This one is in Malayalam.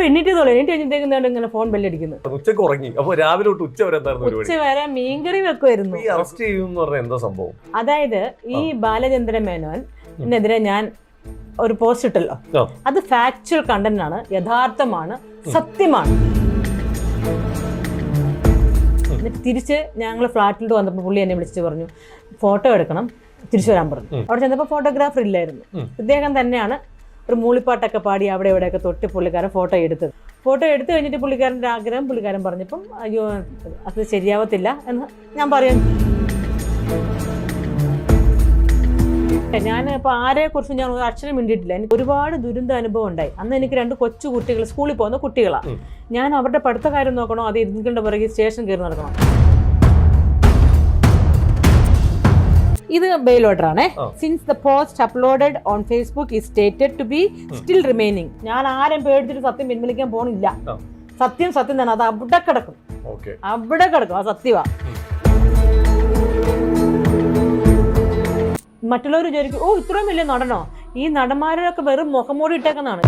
ഇപ്പൊ എണ്ണീറ്റതോളൂ എണ്ണീറ്റ് കഴിഞ്ഞിട്ടേക്കുന്നുണ്ട് ഇങ്ങനെ ഫോൺ ബെല്ലടിക്കുന്നത് ഉച്ചയ്ക്ക് ഉറങ്ങി. അപ്പൊ രാവിലെ തൊട്ട് ഉച്ച വരെ ഉച്ച വരെ മീൻകറി വെക്കുമായിരുന്നു ഈ അറസ്റ്റ് ചെയ്യുമെന്ന് പറഞ്ഞാൽ എന്താ സംഭവം? അതായത് ഈ ബാലചന്ദ്ര മേനോൻ എതിരെ ഞാൻ ഒരു പോസ്റ്റ് ഇട്ടല്ലോ. അത് ഫാക്ച്വൽ കണ്ടന്റ് ആണ് യഥാർത്ഥമാണ് സത്യമാണ്. തിരിച്ച് ഞങ്ങൾ ഫ്ലാറ്റിലോട്ട് വന്നപ്പോൾ പുള്ളി എന്നെ വിളിച്ചിട്ട് പറഞ്ഞു ഫോട്ടോ എടുക്കണം. തിരിച്ചു വരാൻ പറഞ്ഞു. അവിടെ ചെന്നപ്പോൾ ഫോട്ടോഗ്രാഫർ ഇല്ലായിരുന്നു. ഇദ്ദേഹം തന്നെയാണ് ഒരു മൂളിപ്പാട്ടൊക്കെ പാടി അവിടെ ഇവിടെയൊക്കെ തൊട്ട് പുള്ളിക്കാരൻ ഫോട്ടോ എടുത്തത് ഫോട്ടോ എടുത്തു കഴിഞ്ഞിട്ട് പുള്ളിക്കാരന്റെ ആഗ്രഹം പുള്ളിക്കാരൻ പറഞ്ഞപ്പം അയ്യോ അത് ശരിയാവത്തില്ല എന്ന് ഞാൻ പറയാം ഞാൻ ഇപ്പോൾ ആരെ കുറിച്ച് ഞാൻ ഒരു അക്ഷരം മിണ്ടിയിട്ടില്ല. എനിക്ക് ഒരുപാട് ദുരന്ത അനുഭവം ഉണ്ടായി. അന്ന് എനിക്ക് രണ്ട് കൊച്ചു കുട്ടികൾ സ്കൂളിൽ പോകുന്ന കുട്ടികളാണ് ഞാൻ അവരുടെ പഠിത്ത കാര്യം നോക്കണോ? അത് ഇതിന്റെ പുറകെ സ്റ്റേഷൻ കയറി നടക്കണം? ഇത് ബെയിൽ ഓർഡർ ആണ്. Since the post uploaded on Facebook is stated to be still remaining ഞാൻ ആരും പേടിച്ചിട്ട് സത്യം പിൻവലിക്കാൻ പോണില്ല. സത്യം സത്യം തന്നെ അത് അവിടെ കിടക്കും. അവിടെ കിടക്കും ആ സത്യവാ. മറ്റുള്ളവർ വിചാരിക്കും ഓ ഇത്രയും വലിയ നടനോ? ഈ നടന്മാരൊക്കെ വെറും മുഖംമൂടി ഇട്ടേക്കുന്നതാണ്.